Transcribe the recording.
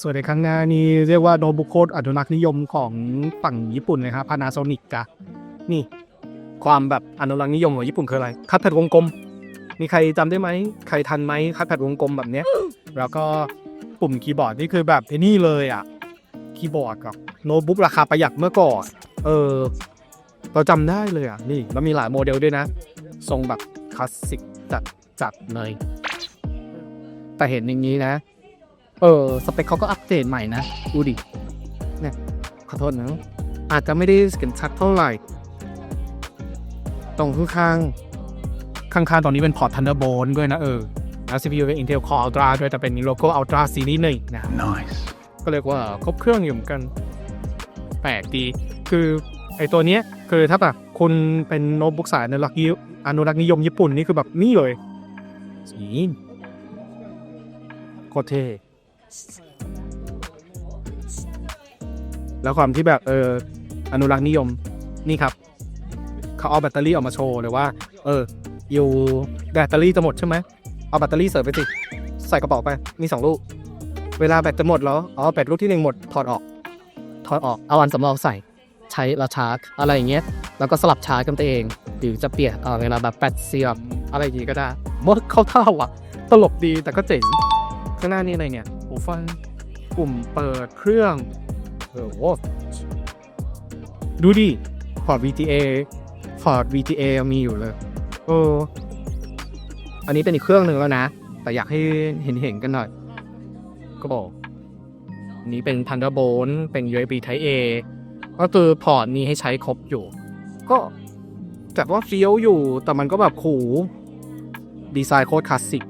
ส่วนในข้งหน้านี้เรียกว่าโนบุโคตอนุรักษ์นิยมของฝั่งญี่ปุ่นเลยครับพานาโซนิกกะนี่ ความแบบอนุรักษ์นิยมของญี่ปุ่นคืออะไรคัดแผ่นวงกลม มีใครจำได้ไหมใครทันไหมคัดแผ่นวงกลมแบบเนี้ย แล้วก็ปุ่มคีย์บอร์ดนี่คือแบบไอ้นี่เลยอะคีย์บอร์ดกับโน้ตบุ๊กราคาประหยัดเมื่อก่อนเออเราจำได้เลยอะนี่แล้วมีหลายโมเดลด้วยนะ ทรงแบบคลาสสิกจัดจัดเลยแต่เห็นอย่างนี้นะ เออ สเปคเขาก็อัปเดตใหม่นะ ดูดิ เนี่ย ขอโทษนะ อาจจะไม่ได้เห็นชัดเท่าไหร่ ตรงข้างๆข้างๆตอนนี้เป็นพอร์ต Thunderbolt ด้วยนะเออแล้ว CPU เป็น Intel Core Ultra ด้วย แต่เป็นโลโก้ Ultra Series หนึ่งนะ Nice. ก็เรียกว่าครบเครื่องอยู่เหมือนกัน แปลกดี คือไอตัวเนี้ยคือถ้าแบบคุณเป็นโน้ตบุ๊กสายอนุรักษ์ยิอนุรักษ์นิยมญี่ปุ่นนี่คือแบบนี่เลยสีโคตรเท่ แล้วความที่แบบเอออนุรักษ์นิยมนี่ครับเขาเอาแบตเตอรี่ออกมาโชว์เลยว่า เอออยู่แบตเตอรี่จะหมดใช่ไหมเอาแบตเตอรี่เสริมไปสิใส่กระเป๋าไปมีสองลูก เวลาแบตจะหมดแล้วอ๋อแบตลูกที่หนึ่งหมดถอดออก ถอดออกเอาอันสำรองใส่ใช้แล้วชาร์จอะไรอย่างเงี้ยแล้วก็สลับชาร์จกันตัวเอง หรือจะเปลี่ยนเออเวลาแบบแบตเสียบอะไรอย่างงี้ก็ได้มดเข้าท่าว่ะ ตลกดีแต่ก็เจ๋งข้างหน้านี่อะไรเนี่ย หูฟังปุ่มเปิดเครื่องเออโว้ดูดิพอร์ต VGA พอร์ต VGA ยังมีอยู่เลยเอออันนี้เป็นอีกเครื่องหนึ่งแล้วนะ แต่อยากให้เห็นเห็นๆกันหน่อย ก็บอกนนี้เป็น Thunderbolt เป็น USB Type A ก็คือพอร์ตนี้ให้ใช้ครบอยู่ ก็แต่ว่าเฟี้ยวอยู่แต่มันก็แบบขูดีไซน์โคตรคลาสสิก